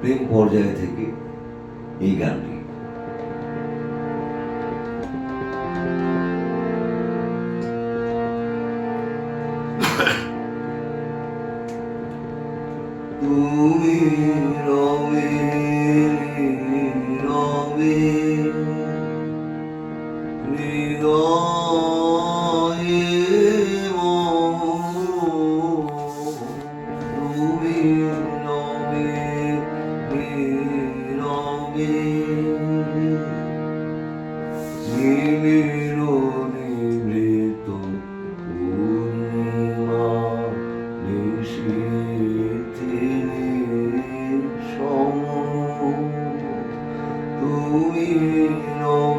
প্রেম পর্যায়ে থেকে এই গানটি। তুমি রবে রবে no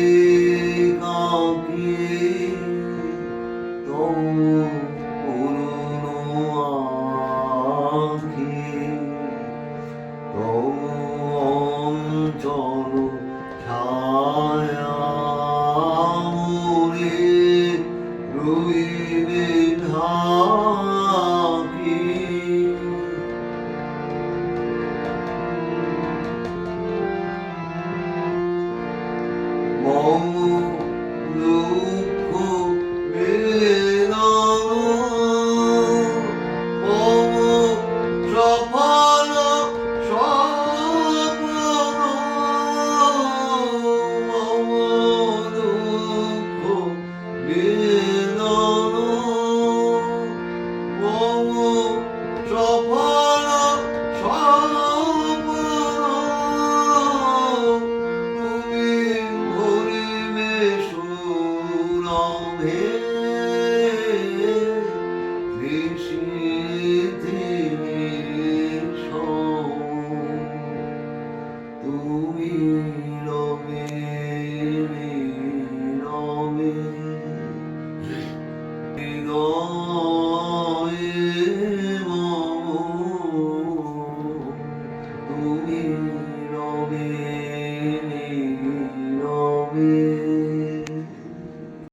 वे